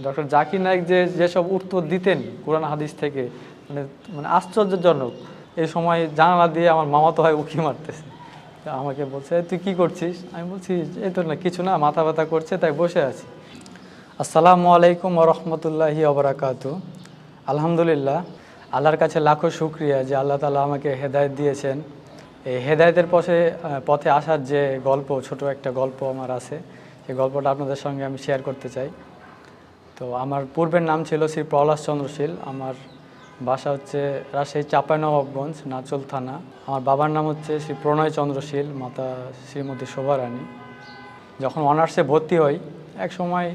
Doctor Zakir Naik যে যেসব উত্তর দিতেন কোরআন হাদিস থেকে মানে মানে আশ্চর্যজনক। এই সময় জানালা দিয়ে আমার মামাতো হয় উঁকি মারতেছে। তা আমাকে বলছে তুই কি করছিস? আমি বলছি, এই তো না, কিছু না, মাথা ব্যথা করছে, তাই বসে আছি। আসসালামু আলাইকুম রহমতুল্লাহি অবরাকাতু আলহামদুলিল্লাহ, আল্লাহর কাছে লাখো শুক্রিয়া যে আল্লাহ তালা আমাকে হেদায়েত দিয়েছেন। এই হেদায়েতের পথে পথে আসার যে গল্প, ছোট একটা গল্প আমার আছে। সেই গল্পটা আপনাদের সঙ্গে আমি শেয়ার করতে চাই। তো আমার পূর্বের নাম ছিল শ্রী প্রহ্লাদ চন্দ্রশীল। আমার বাসা হচ্ছে রাজশাহী চাঁপাইনবাবগঞ্জ, নাচল থানা। আমার বাবার নাম হচ্ছে শ্রী প্রণয় চন্দ্রশীল, মাতা শ্রীমতী শোভা রানী যখন অনার্সে ভর্তি হই, এক সময়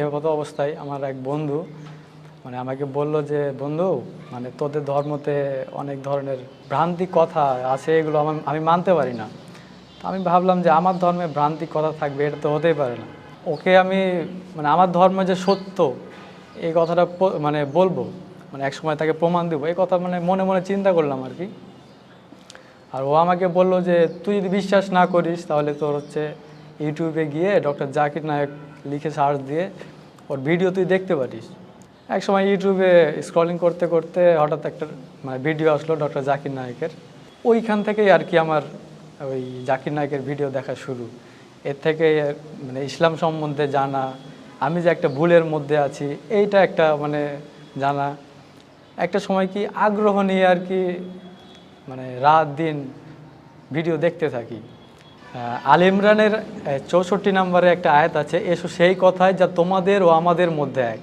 এই মতো অবস্থায় আমার এক বন্ধু মানে আমাকে বলল যে, বন্ধু মানে তোদের ধর্মতে অনেক ধরনের ভ্রান্তি কথা আছে, এগুলো আমার, আমি মানতে পারি না। আমি ভাবলাম যে, আমার ধর্মে ভ্রান্তি কথা থাকবে, এটা তো হতেই পারে না। ওকে আমি মানে আমার ধর্ম যে সত্য, এই কথাটা মানে বলব মানে এক সময় তাকে প্রমাণ দেবো, এই কথা মানে মনে মনে চিন্তা করলাম আর কি। আর ও আমাকে বলল যে, তুই যদি বিশ্বাস না করিস, তাহলে তোর হচ্ছে ইউটিউবে গিয়ে ডক্টর জাকির নায়ক লিখে সার্চ দিয়ে ওর ভিডিও তুই দেখতে পারিস। এক সময় ইউটিউবে স্ক্রলিং করতে করতে হঠাৎ একটা মানে ভিডিও আসলো ডক্টর জাকির নায়কের। ওইখান থেকেই আর কি আমার ওই জাকির নায়কের ভিডিও দেখা শুরু। এর থেকে মানে ইসলাম সম্বন্ধে জানা, আমি যে একটা ভুলের মধ্যে আছি, এইটা একটা মানে জানা। একটা সময় কি আগ্রহ নিয়ে আর কি মানে রাত দিন ভিডিও দেখতে থাকি। আল ইমরানের চৌষট্টি নম্বরে একটা আয়াত আছে, এসো সেই কথায় যা তোমাদের ও আমাদের মধ্যে এক।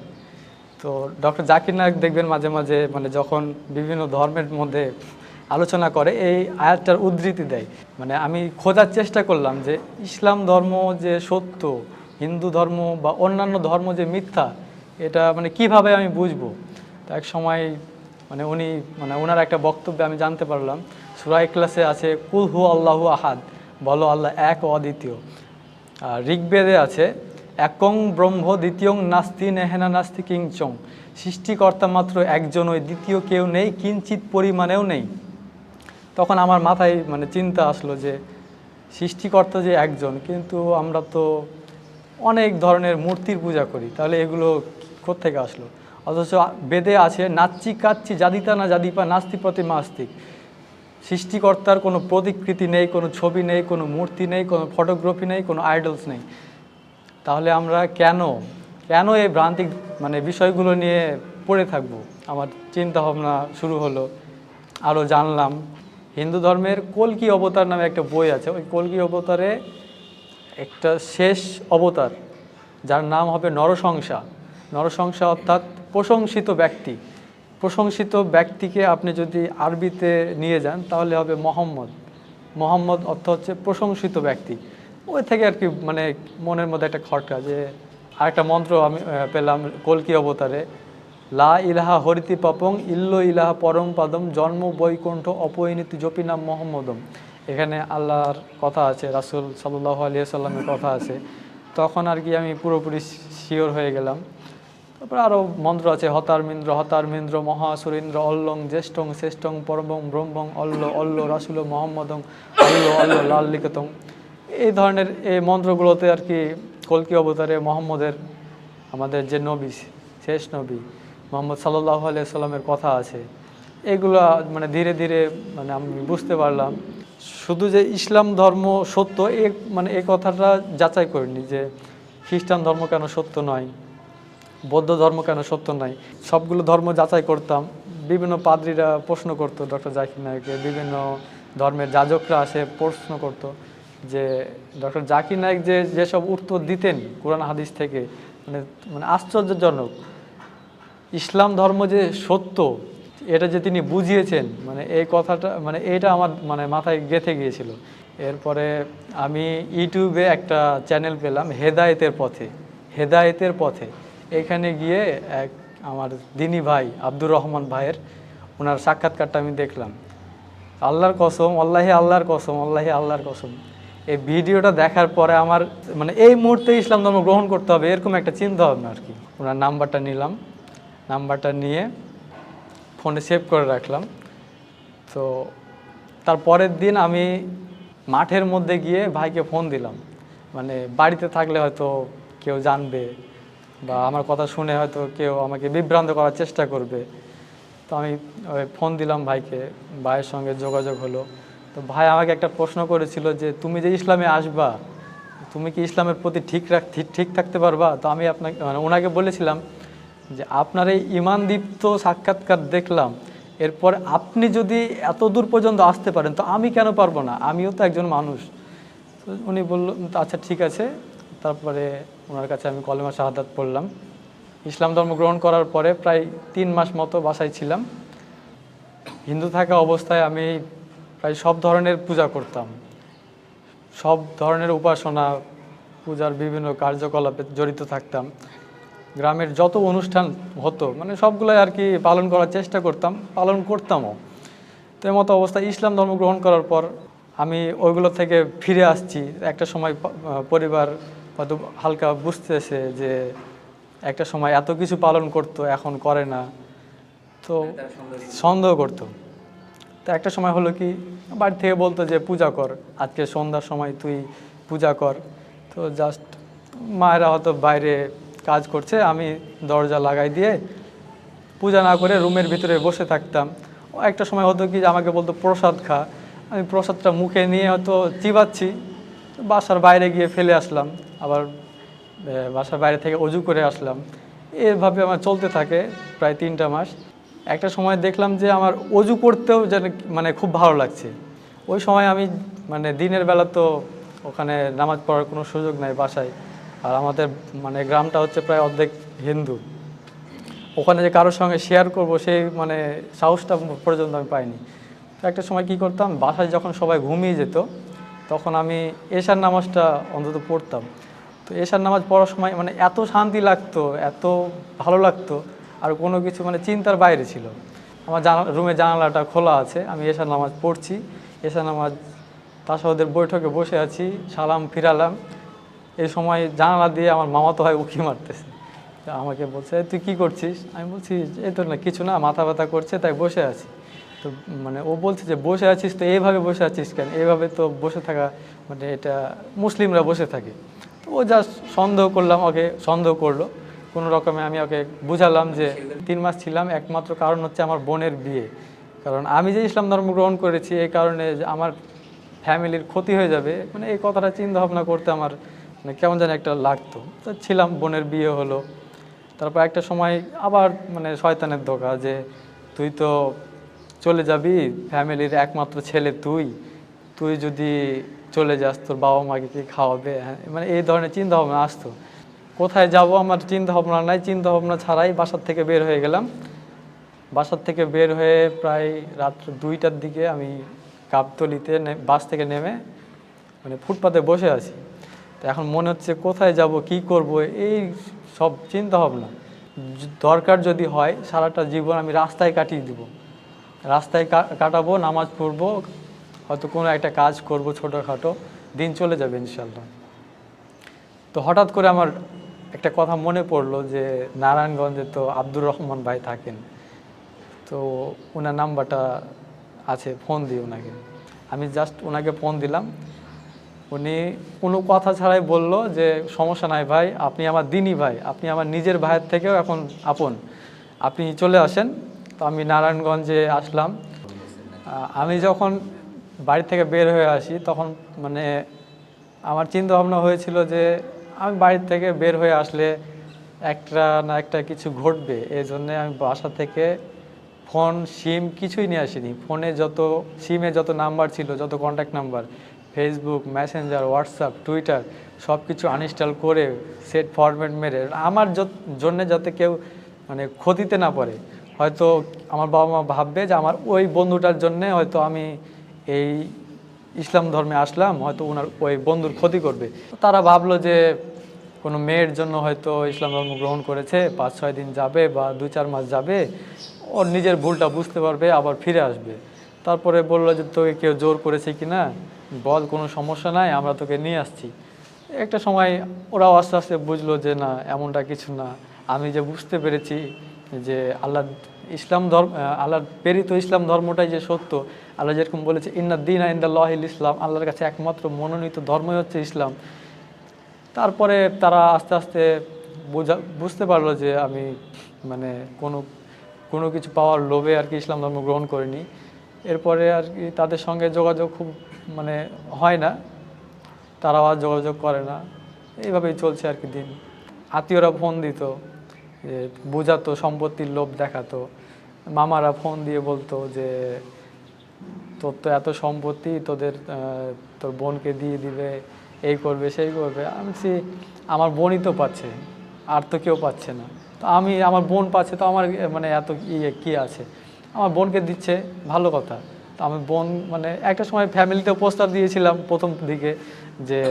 তো ডক্টর জাকির নায়ক দেখবেন মাঝে মাঝে মানে যখন বিভিন্ন ধর্মের মধ্যে আলোচনা করে, এই আয়াতটার উদ্ধৃতি দেয়। মানে আমি খোঁজার চেষ্টা করলাম যে ইসলাম ধর্ম যে সত্য, হিন্দু ধর্ম বা অন্যান্য ধর্ম যে মিথ্যা, এটা মানে কীভাবে আমি বুঝব? তো এক সময় মানে উনি মানে ওনার একটা বক্তব্যে আমি জানতে পারলাম সুরাই ক্লাসে আছে, কুল হু আল্লাহু আহাদ বলো আল্লাহ এক ও অদ্বিতীয়। আর ঋগ্বেদে আছে, একং ব্রহ্ম দ্বিতীয়ং নাস্তি নেহেনা নাস্তি কিংচং সৃষ্টিকর্তা মাত্র একজন, ওই দ্বিতীয় কেউ নেই কিঞ্চিত পরিমাণেও নেই। তখন আমার মাথায় মানে চিন্তা আসলো যে সৃষ্টিকর্তা যে একজন, কিন্তু আমরা তো অনেক ধরনের মূর্তির পূজা করি, তাহলে এগুলো কোত্থেকে আসলো? অথচ বেদে আছে, নাচ্চি কাচ্চি জাদিতা না জাদিপা নাস্তি প্রতিমা আস্তিক সৃষ্টিকর্তার কোনো প্রতিকৃতি নেই, কোনো ছবি নেই, কোনো মূর্তি নেই, কোনো ফটোগ্রাফি নেই, কোনো আইডলস নেই। তাহলে আমরা কেন কেন এই ভ্রান্তিক মানে বিষয়গুলো নিয়ে পড়ে থাকব? আমার চিন্তা ভাবনা শুরু হলো আরও জানলাম। হিন্দু ধর্মের কলকি অবতার নামে একটা বই আছে। ওই কলকি অবতারে একটা শেষ অবতার, যার নাম হবে নরসংসা নরসংসা অর্থাৎ প্রশংসিত ব্যক্তি। প্রশংসিত ব্যক্তিকে আপনি যদি আরবিতে নিয়ে যান, তাহলে হবে মোহাম্মদ। মোহাম্মদ অর্থ হচ্ছে প্রশংসিত ব্যক্তি। ওই থেকে আর কি মানে মনের মধ্যে একটা খটকা যে আরেকটা মন্ত্র আমি পেলাম কলকি অবতারে। লা ইলাহা হরিতি পাপং, ইল্লো ইলাহা পরম পাদম, জন্ম বৈকুণ্ঠ, অপরিণীতি জপি নাম মোহাম্মদম। এখানে আল্লাহর কথা আছে, রাসুল সাল্লাহ আলিয়া সাল্লামের কথা আছে। তখন আর কি আমি পুরোপুরি শিওর হয়ে গেলাম। তারপরে আরও মন্ত্র আছে হতারমিন্দ্র হতারমিন্দ্র মহাসুরেন্দ্র, অল্লং, জ্যেষ্ঠং, শ্রেষ্ঠং, পরমং, ব্রহ্মং, অল্ল অল্ল, রাসুল, মোহাম্মদং, অল্ল অল্ল, লাল লাল্লিকতং এই ধরনের এই মন্ত্রগুলোতে আর কি কলকি অবতারে মোহাম্মদের, আমাদের যে নবী, শেষ নবী মোহাম্মদ সাল্লাহ আলিয়া সাল্লামের কথা আছে। এগুলো মানে ধীরে ধীরে মানে আমি বুঝতে পারলাম। শুধু যে ইসলাম ধর্ম সত্য, এ মানে এ কথাটা যাচাই করিনি যে খ্রিস্টান ধর্ম কেন সত্য নয়, বৌদ্ধ ধর্ম কেন সত্য নয়। সবগুলো ধর্ম যাচাই করতাম। বিভিন্ন পাদ্রীরা প্রশ্ন করতো, ডক্টর জাকির নায়ককে। বিভিন্ন ধর্মের যাজকরা আসে প্রশ্ন করতো যে, ডক্টর জাকির নায়ক যে, যেসব উত্তর দিতেন কোরআন হাদিস থেকে মানে মানে আশ্চর্যজনক। ইসলাম ধর্ম যে সত্য, এটা যে তিনি বুঝিয়েছেন মানে এই কথাটা মানে এটা আমার মানে মাথায় গেঁথে গিয়েছিল। এরপরে আমি ইউটিউবে একটা চ্যানেল পেলাম, হেদায়েতের পথে হেদায়েতের পথে। এখানে গিয়ে এক আমার দিনী ভাই, আব্দুর রহমান ভাইয়ের, ওনার সাক্ষাৎকারটা আমি দেখলাম। আল্লাহর কসম, আল্লাহি আল্লাহর কসম, আল্লাহি আল্লাহর কসম। এই ভিডিওটা দেখার পরে আমার মানে এই মুহূর্তে ইসলাম ধর্ম গ্রহণ করতে হবে, এরকম একটা চিন্তা ভাবনা আর কি। ওনার নাম্বারটা নিলাম। নাম্বারটা নিয়ে ফোনে সেভ করে রাখলাম। তো তার পরের দিন আমি মাঠের মধ্যে গিয়ে ভাইকে ফোন দিলাম। মানে বাড়িতে থাকলে হয়তো কেউ জানবে বা আমার কথা শুনে হয়তো কেউ আমাকে বিভ্রান্ত করার চেষ্টা করবে। তো আমি ফোন দিলাম ভাইকে, ভাইয়ের সঙ্গে যোগাযোগ হলো। তো ভাই আমাকে একটা প্রশ্ন করেছিল যে, তুমি যে ইসলামে আসবা, তুমি কি ইসলামের প্রতি ঠিক রাখ ঠিক থাকতে পারবা? তো আমি আপনাকে মানে ওনাকে বলেছিলাম যে আপনার এই ইমানদীপ্ত সাক্ষাৎকার দেখলাম, এরপর আপনি যদি এত দূর পর্যন্ত আসতে পারেন, তো আমি কেন পারব না? আমিও তো একজন মানুষ। উনি বলল আচ্ছা ঠিক আছে। তারপরে ওনার কাছে আমি কলেমা শাহাদাত পড়লাম। ইসলাম ধর্ম গ্রহণ করার পরে প্রায় তিন মাস মতো বাসায় ছিলাম। হিন্দু থাকা অবস্থায় আমি প্রায় সব ধরনের পূজা করতাম। সব ধরনের উপাসনা, পূজার বিভিন্ন কার্যকলাপে জড়িত থাকতাম। গ্রামের যত অনুষ্ঠান হতো মানে সবগুলোই আর কি পালন করার চেষ্টা করতাম পালন করতামও। তো এই মতো অবস্থায় ইসলাম ধর্ম গ্রহণ করার পর আমি ওইগুলো থেকে ফিরে আসছি। একটা সময় পরিবার হয়তো হালকা বুঝতেছে যে একটা সময় এত কিছু পালন করতো এখন করে না। তো সন্দেহ করতো। তো একটা সময় হলো কি বাড়ি থেকে বলতো যে পূজা কর আজকে সন্ধ্যার সময় তুই পূজা কর। তো জাস্ট মায়েরা হয়তো বাইরে কাজ করছে, আমি দরজা লাগাই দিয়ে পূজা না করে রুমের ভিতরে বসে থাকতাম। একটা সময় হতো কি আমাকে বলতো, প্রসাদ খা। আমি প্রসাদটা মুখে নিয়ে হয়তো চিবাচ্ছি, বাসার বাইরে গিয়ে ফেলে আসলাম। আবার বাসার বাইরে থেকে অজু করে আসলাম। এভাবে আমার চলতে থাকে প্রায় তিনটা মাস। একটা সময় দেখলাম যে আমার অজু করতেও যেন মানে খুব ভালো লাগছে। ওই সময় আমি মানে দিনের বেলা তো ওখানে নামাজ পড়ার কোনো সুযোগ নাই বাসায়। আর আমাদের মানে গ্রামটা হচ্ছে প্রায় অর্ধেক হিন্দু। ওখানে যে কারোর সঙ্গে শেয়ার করব, সেই মানে সাহসটা পর্যন্ত আমি পাইনি। তো একটা সময় কি করতাম, বাসায় যখন সবাই ঘুমিয়ে যেত, তখন আমি এশার নামাজটা অন্তত পড়তাম। তো এশার নামাজ পড়ার সময় মানে এত শান্তি লাগতো, এত ভালো লাগতো, আর কোনো কিছু মানে চিন্তার বাইরে ছিল। আমার জানা, রুমে জানালাটা খোলা আছে, আমি এশার নামাজ পড়ছি। এশার নামাজ তাসাউদের বৈঠকে বসে আছি, সালাম ফিরালাম। এই সময় জানালা দিয়ে আমার মামাতো হয় উকি মারতেছে। তা আমাকে বলছে তুই কি করছিস? আমি বলছি এ তো না, কিছু না, মাথা ব্যথা করছে, তাই বসে আছি। তো মানে ও বলছে যে, বসে আছিস তো, এইভাবে বসে আছিস কেন? এইভাবে তো বসে থাকা মানে এটা মুসলিমরা বসে থাকে। তো ও জাস্ট সন্দেহ করলাম, ওকে সন্দেহ করল। কোনো রকমে আমি ওকে বুঝালাম যে, তিন মাস ছিলাম, একমাত্র কারণ হচ্ছে আমার বোনের বিয়ে। কারণ আমি যে ইসলাম ধর্ম গ্রহণ করেছি, এই কারণে আমার ফ্যামিলির ক্ষতি হয়ে যাবে মানে এই কথাটা চিন্তা ভাবনা করতে আমার মানে কেমন যেন একটা লাগতো। তো ছিলাম বোনের বিয়ে হলো। তারপর একটা সময় আবার মানে শয়তানের ধোকা যে তুই তো চলে যাবি ফ্যামিলির একমাত্র ছেলে তুই। তুই যদি চলে যাস তোর বাবা মাকে কি খাওয়াবে? হ্যাঁ, মানে এই ধরনের চিন্তা ভাবনা আসতো। কোথায় যাব আমার চিন্তা ভাবনা নাই। চিন্তা ভাবনা ছাড়াই বাসার থেকে বের হয়ে গেলাম। বাসার থেকে বের হয়ে প্রায় রাত্র দুইটার দিকে আমি কাপতলিতে বাস থেকে নেমে মানে ফুটপাতে বসে আছি। তো এখন মনে হচ্ছে কোথায় যাব, কি করব, এই সব চিন্তা ভাবনা। দরকার যদি হয়, সারাটা জীবন আমি রাস্তায় কাটিয়ে দিব। রাস্তায় কাটাবো, নামাজ পড়ব, হয়তো কোনো একটা কাজ করব ছোটোখাটো, দিন চলে যাবে ইনশাল্লাহ তো হঠাৎ করে আমার একটা কথা মনে পড়ল যে, নারায়ণগঞ্জে তো আব্দুর রহমান ভাই থাকেন। তো ওনার নাম্বারটা আছে, ফোন দিই ওনাকে। আমি জাস্ট ওনাকে ফোন দিলাম। উনি কোনো কথা ছাড়াই বলল যে, সমস্যা নাই ভাই, আপনি আমার দিনই ভাই, আপনি আমার নিজের ভাইয়ের থেকেও এখন আপন। আপনি চলে আসেন। তো আমি নারায়ণগঞ্জে আসলাম। আমি যখন বাড়ি থেকে বের হয়ে আসি, তখন মানে আমার চিন্তা ভাবনা হয়েছিল যে, আমি বাড়ি থেকে বের হয়ে আসলে একটা না একটা কিছু ঘটবে। এই জন্যে আমি বাসা থেকে ফোন, সিম কিছুই নিয়ে আসিনি। ফোনে যত, সিমে যত নাম্বার ছিল, যত contact number Facebook Messenger WhatsApp Twitter সব কিছু আনইনস্টল করে সেট ফরম্যাট মেরে আমার জন্য যাতে কেউ মানে ক্ষতিতে না পড়ে। হয়তো আমার বাবা মা ভাববে যে আমার ওই বন্ধুটার জন্যে হয়তো আমি এই ইসলাম ধর্মে আসলাম, হয়তো ওনার ওই বন্ধুর ক্ষতি করবে। তারা ভাবলো যে কোনো মেয়ের জন্য হয়তো ইসলাম ধর্ম গ্রহণ করেছে, পাঁচ ছয় দিন যাবে বা দুই চার মাস যাবে ওর নিজের ভুলটা বুঝতে পারবে, আবার ফিরে আসবে। তারপরে বলল যে তোকে কেউ জোর করেছে কি না বল, কোনো সমস্যা নাই, আমরা তোকে নিয়ে আসছি। একটা সময় ওরাও আস্তে আস্তে বুঝলো যে না, এমনটা কিছু না। আমি যে বুঝতে পেরেছি যে আল্লাহ ইসলাম ধর্ম, আল্লাহ প্রেরিত ইসলাম ধর্মটাই যে সত্য, আল্লাহ যেরকম বলেছে, ইন্না দিন ইন্দাল্লাহিল ইসলাম আল্লাহর কাছে একমাত্র মনোনীত ধর্মই হচ্ছে ইসলাম। তারপরে তারা আস্তে আস্তে বোঝা, বুঝতে পারল যে আমি মানে কোনো কোনো কিছু পাওয়ার লোভে আর কি ইসলাম ধর্ম গ্রহণ করিনি। এরপরে আর কি তাদের সঙ্গে যোগাযোগ খুব মানে হয় না তারাও আর যোগাযোগ করে না এইভাবেই চলছে আর কি দিন। আত্মীয়রা ফোন দিত যে বোঝাতো সম্পত্তির লোভ দেখাতো মামারা ফোন দিয়ে বলতো যে তোর তো এত সম্পত্তি তোদের তোর বোনকে দিয়ে দিবে এই করবে সেই করবে। আমি বলছি, আমার বোনই তো পাচ্ছে আর তো কেউ পাচ্ছে না। তো আমি আমার বোন পাচ্ছে তো আমার মানে এত ইয়ে কী আছে? আমার বোনকে দিচ্ছে ভালো কথা। তো আমি বোন মানে একটা সময় ফ্যামিলিতে প্রস্তাব দিয়েছিলাম প্রথম দিকে যে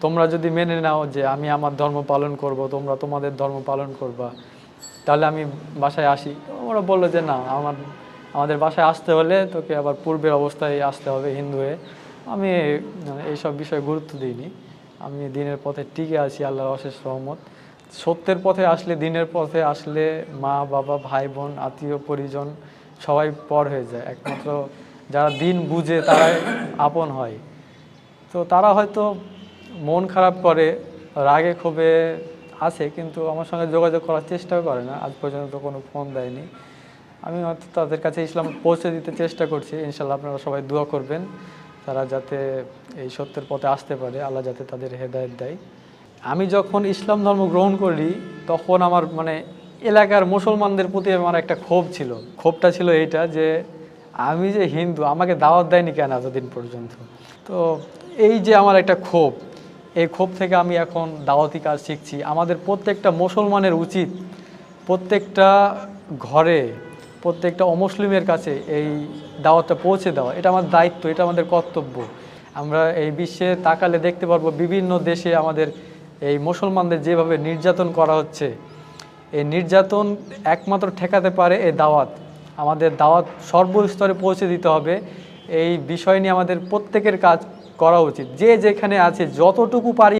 তোমরা যদি মেনে নাও যে আমি আমার ধর্ম পালন করব, তোমরা তোমাদের ধর্ম পালন করবা, তাহলে আমি বাসায় আসি। ওরা বলল যে না, আমার, আমাদের বাসায় আসতে হলে তোকে আবার পূর্বের অবস্থায় আসতে হবে হিন্দু হয়ে। আমি মানে এইসব বিষয়ে গুরুত্ব দিইনি। আমি দিনের পথে টিকে আছি, আল্লাহর অশেষ রহমত। সত্যের পথে আসলে, দিনের পথে আসলে মা, বাবা, ভাই, বোন, আত্মীয়, পরিজন সবাই পর হয়ে যায়। একমাত্র যারা দিন বুঝে তারাই আপন হয়। তো তারা হয়তো মন খারাপ করে, রাগে, ক্ষোভে আছে, কিন্তু আমার সঙ্গে যোগাযোগ করার চেষ্টাও করে না। আজ পর্যন্ত কোনো ফোন দেয়নি। আমি হয়তো তাদের কাছে ইসলাম পৌঁছে দিতে চেষ্টা করছি। ইনশাল্লাহ আপনারা সবাই দোয়া করবেন, তারা যাতে এই সত্যের পথে আসতে পারে। আল্লাহ যাতে তাদের হেদায়েত দেয়। আমি যখন ইসলাম ধর্ম গ্রহণ করি তখন আমার মানে এলাকার মুসলমানদের প্রতি আমার একটা ক্ষোভ ছিল। ক্ষোভটা ছিল এইটা যে, আমি যে হিন্দু, আমাকে দাওয়াত দেয়নি কেন এতদিন পর্যন্ত? তো এই যে আমার একটা ক্ষোভ, এই ক্ষোভ থেকে আমি এখন দাওয়াতি কাজ শিখছি। আমাদের প্রত্যেকটা মুসলমানের উচিত প্রত্যেকটা ঘরে, প্রত্যেকটা অমুসলিমের কাছে এই দাওয়াতটা পৌঁছে দেওয়া। এটা আমার দায়িত্ব, এটা আমাদের কর্তব্য। আমরা এই বিশ্বে তাকালে দেখতে পারব বিভিন্ন দেশে আমাদের এই মুসলমানদের যেভাবে নির্যাতন করা হচ্ছে, এই নির্যাতন একমাত্র ঠেকাতে পারে এই দাওয়াত। আমাদের দাওয়াত সর্বস্তরে পৌঁছে দিতে হবে। এই বিষয় নিয়ে আমাদের প্রত্যেকের কাজ করা উচিত। যে যেখানে আছে, যতটুকু পারি